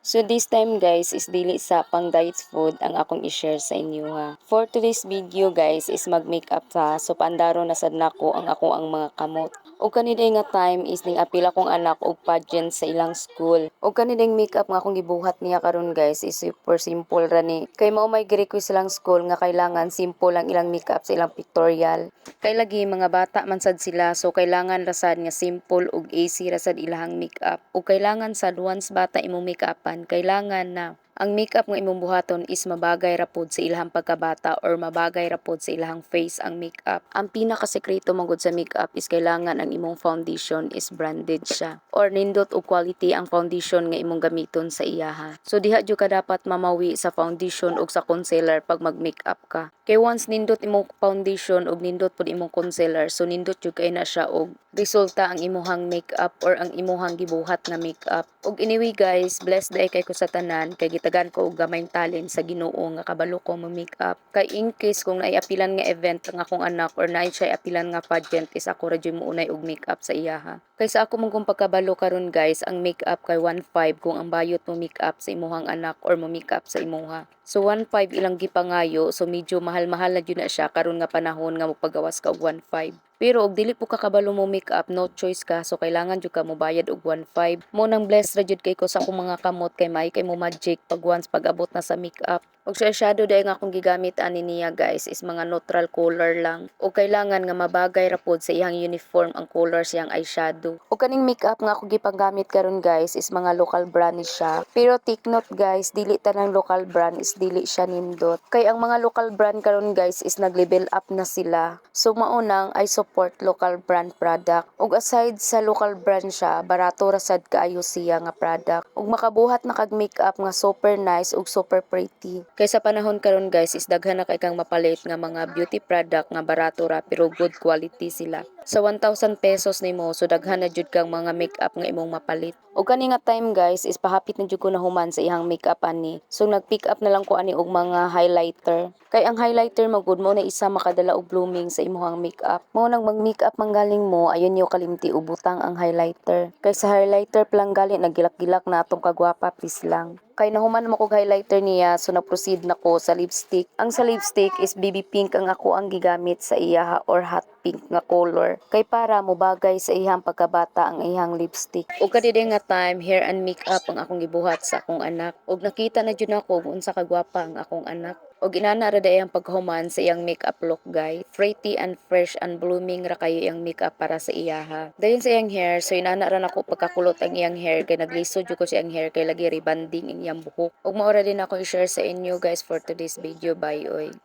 So this time guys is dili sa pang diet food ang akong i-share sa inyo ha. For today's video guys is mag makeup ta so paandaro na sad nako ang ako ang mga kamot. O kaniday nga time is ning apila kong anak og pageant sa ilang school. O kanidang makeup nga akong gibuhat niya karon guys is super simple ra ni. Kay mao may gi-request silang school nga kailangan simple lang ilang makeup sa ilang pictorial. Kay lagi mga bata man sad sila so kailangan ra sad nga simple ug easy ra sad ilahang makeup. O kailangan sad once bata imong makeupan kailangan na ang makeup nga imong buhaton is mabagay ra pod sa ilahang pagkabata or mabagay ra pod sa ilahang face ang makeup. Ang pinaka sekreto man gud sa makeup is kailangan ang imong foundation is branded siya or nindot og quality ang foundation nga imong gamiton sa iyaha. So diha jud ka dapat mamawi sa foundation ug sa concealer pag mag-makeup ka. Kay once nindot imong foundation ug nindot pod imong concealer so nindot jud kay na siya og resulta ang imuhang makeup or ang imuhang gibuhat nga makeup. Ug anyway guys, blessed day kay ko sa tanan kay gitagan ko og gamayng talent sa Ginoo nga kabalo ko mo makeup. Kay in case kung naiapilan nga event ang akong anak or naay siya apilan nga pageant is ako ra mo unay og makeup sa iyaha. Kay sa ako mong kung pagkabalo karon guys, ang makeup kay 1.5 kung ang bayot mo makeup sa imuhang anak or mo makeup sa imuha. So 1.5 ilang gipangayo, so medyo mahal-mahal na na siya karon nga panahon nga magpagawas ka og 1.5. Pero og dili po ka kabalo mo makeup, no choice ka. So kailangan jud ka mo bayad og 1.5. Mo nang bless ra jud kay ko sa akong mga kamot kay may kay mo magic pag once pag abot na sa makeup. Og sa shadow dahil nga akong gigamit ani niya guys is mga neutral color lang. O kailangan nga mabagay ra pod sa iyang uniform ang color siyang eyeshadow. O kaning makeup nga ako gipagamit karon guys is mga local brand siya. Pero take note guys, dili tanang local brand is dili siya nindot. Kay ang mga local brand karon guys is nag-level up na sila. So maunang I support local brand product. Ug aside sa local brand siya, barato ra sad kaayo siya nga product. Ug makabuhat na kag makeup nga super nice ug super pretty. Kay sa panahon karon guys is daghan na kay kang mapalit nga mga beauty product nga barato ra pero good quality sila. Sa 1,000 pesos nimo so daghan na jud kang mga makeup nga imong mapalit. O kani nga time guys is pahapit na jud ko na human sa ihang makeup ani. So nag-pick up na lang ko ani og mga highlighter. Kay ang highlighter magud mo na isa makadala og blooming sa imuhang makeup. Mo nang mag-makeup manggaling mo ayon yo kalimti ubutang ang highlighter. Kay sa highlighter palang gali nagilak-gilak na atong kagwapa please lang kay nahuman mo kog highlighter niya so na-proceed na ko sa lipstick. Ang sa lipstick is baby pink ang ako ang gigamit sa iyaha or hot pink nga color. Kay para mo bagay sa ihang pagkabata ang ihang lipstick. Ug kadide nga time hair and makeup ang akong gibuhat sa akong anak. Ug nakita na jud ako unsa kagwapa ang akong anak. O ginana ra ang paghuman sa iyang makeup look guy. Pretty and fresh and blooming ra kayo iyang makeup para sa iyaha. Dayon sa iyang hair, so inana ra nako pagkakulot ang iyang hair kay nagliso jud ko sa iyang hair kay lagi rebanding ang iyang buhok. Ug maora din ako i-share sa inyo guys for today's video. Bye oy.